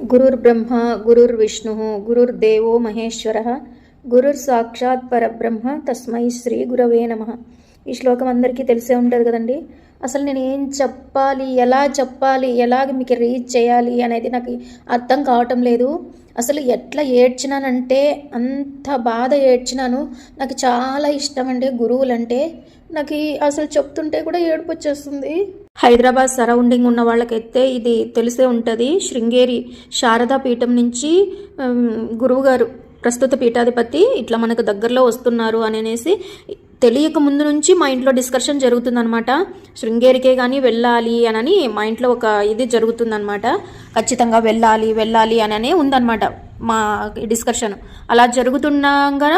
గురుర్బ్రహ్మ గురుర్విష్ణు గురుర్దేవో మహేశ్వర గురుర్ సాక్షాత్ పరబ్రహ్మ తస్మై శ్రీ గురవే నమ ఈ శ్లోకం అందరికీ తెలిసే ఉంటుంది కదండి? అసలు నేను ఏం చెప్పాలి ఎలా చెప్పాలి ఎలాగ మీకు రీచ్ చేయాలి అనేది నాకు అర్థం కావటం లేదు. అసలు ఎట్లా ఏడ్చినానంటే అంత బాధ ఏడ్చినాను. నాకు చాలా ఇష్టం అండి గురువులంటే. నాకు అసలు చెప్తుంటే కూడా ఏడుపు వచ్చేస్తుంది. హైదరాబాద్ సరౌండింగ్ ఉన్న వాళ్ళకైతే ఇది తెలిసే ఉంటుంది. శృంగేరి శారదా పీఠం నుంచి గురువుగారు ప్రస్తుత పీఠాధిపతి ఇట్లా మనకు దగ్గరలో వస్తున్నారు అని అనేసి తెలియక ముందు నుంచి మా ఇంట్లో డిస్కషన్ జరుగుతుందనమాట శృంగేరికే కానీ వెళ్ళాలి అనని మా ఇంట్లో ఒక ఇది జరుగుతుందనమాట ఖచ్చితంగా వెళ్ళాలి వెళ్ళాలి అననే ఉందన్నమాట మా డిస్కషన్. అలా జరుగుతుండగా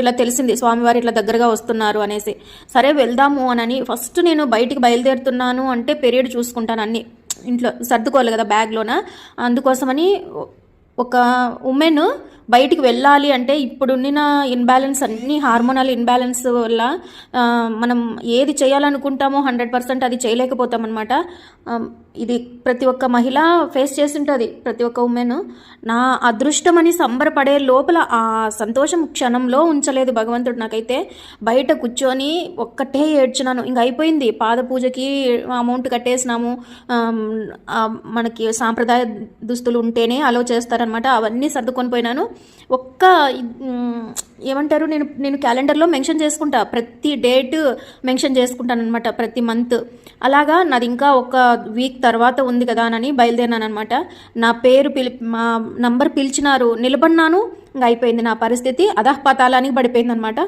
ఇలా తెలిసింది స్వామివారు ఇట్లా దగ్గరగా వస్తున్నారు అనేసి. సరే వెళ్దాము అనని ఫస్ట్ నేను బయటికి బయలుదేరుతున్నాను అంటే పీరియడ్ చూసుకుంటాను అన్ని. ఇంట్లో సర్దుకోవాలి కదా బ్యాగ్లోన? అందుకోసమని ఒక ఉమెన్ బయటికి వెళ్ళాలి అంటే ఇప్పుడున్న ఇన్బ్యాలెన్స్ అన్ని హార్మోనల్ ఇన్బ్యాలెన్స్ వల్ల మనం ఏది చేయాలనుకుంటామో హండ్రెడ్ పర్సెంట్ అది చేయలేకపోతాం అనమాట ఇది ప్రతి ఒక్క మహిళ ఫేస్ చేసింటుంది ప్రతి ఒక్క ఉమెన్ నా అదృష్టం అని సంబరపడే లోపల ఆ సంతోషం క్షణంలో ఉంచలేదు భగవంతుడు నాకైతే. బయట కూర్చొని ఒక్కటే ఏడ్చినాను. ఇంక అయిపోయింది. పాద పూజకి అమౌంట్ కట్టేసినాము. మనకి సాంప్రదాయ దుస్తులు ఉంటేనే అలో చేస్తారనమాట అవన్నీ సర్దుకొని పోయినాను. ఒక్క ఉమ్, ఏమంటారు? నేను నేను క్యాలెండర్లో మెన్షన్ చేసుకుంటా. ప్రతి డేట్ మెన్షన్ చేసుకుంటాను అనమాట ప్రతి మంత్. అలాగా నాది ఇంకా ఒక వీక్ తర్వాత ఉంది కదా అని బయలుదేరినానమాట నా పేరు పిలి మా నంబర్ పిలిచినారు. నిలబడినాను. ఇంకా అయిపోయింది నా పరిస్థితి. అధహపాతాలానికి పడిపోయింది అనమాట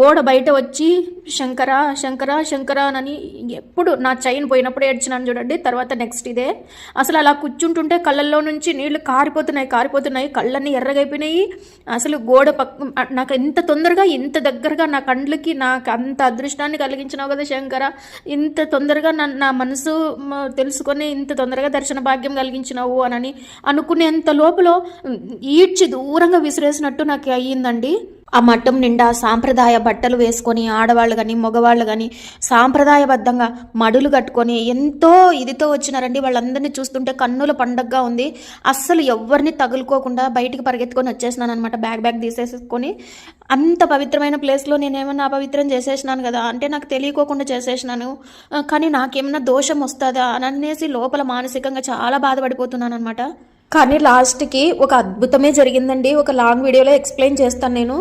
గోడ బయట వచ్చి శంకర శంకర శంకర అని ఎప్పుడు నా చైన్ పోయినప్పుడు ఏడ్చినాను చూడండి. తర్వాత నెక్స్ట్ ఇదే. అసలు అలా కూర్చుంటుంటే కళ్ళల్లో నుంచి నీళ్ళు కారిపోతున్నాయి కారిపోతున్నాయి. కళ్ళన్నీ ఎర్రగైపోయినాయి. అసలు గోడ పక్క నాకు ఎంత తొందరగా ఇంత దగ్గరగా నా కండ్లకి నాకు అంత అదృష్టాన్ని కలిగించినావు కదా శంకర. ఇంత తొందరగా నా నా మనసు తెలుసుకొని ఇంత తొందరగా దర్శన భాగ్యం కలిగించినావు అనని అనుకునేంత లోపల ఈడ్చి దూరంగా విసిరేసినట్టు నాకు అయ్యిందండి. ఆ మఠం నిండా సాంప్రదాయ బట్టలు వేసుకొని ఆడవాళ్ళు కానీ మగవాళ్ళు కానీ సాంప్రదాయబద్ధంగా మడులు కట్టుకొని ఎంతో ఇదితో వచ్చినారండి. వాళ్ళందరినీ చూస్తుంటే కన్నుల పండగగా ఉంది. అస్సలు ఎవరిని తగులుకోకుండా బయటికి పరిగెత్తుకొని వచ్చేసినాను అనమాట బ్యాగ్ బ్యాగ్ తీసేసుకొని అంత పవిత్రమైన ప్లేస్లో నేనేమన్నా అపవిత్రం చేసేసినాను కదా అంటే నాకు తెలియకోకుండా చేసేసినాను. కానీ నాకేమన్నా దోషం వస్తుందా అని అనేసి లోపల మానసికంగా చాలా బాధపడిపోతున్నాను అనమాట కానీ లాస్ట్కి ఒక అద్భుతమే జరిగిందండి. ఒక లాంగ్ వీడియోలో ఎక్స్ప్లెయిన్ చేస్తాను నేను.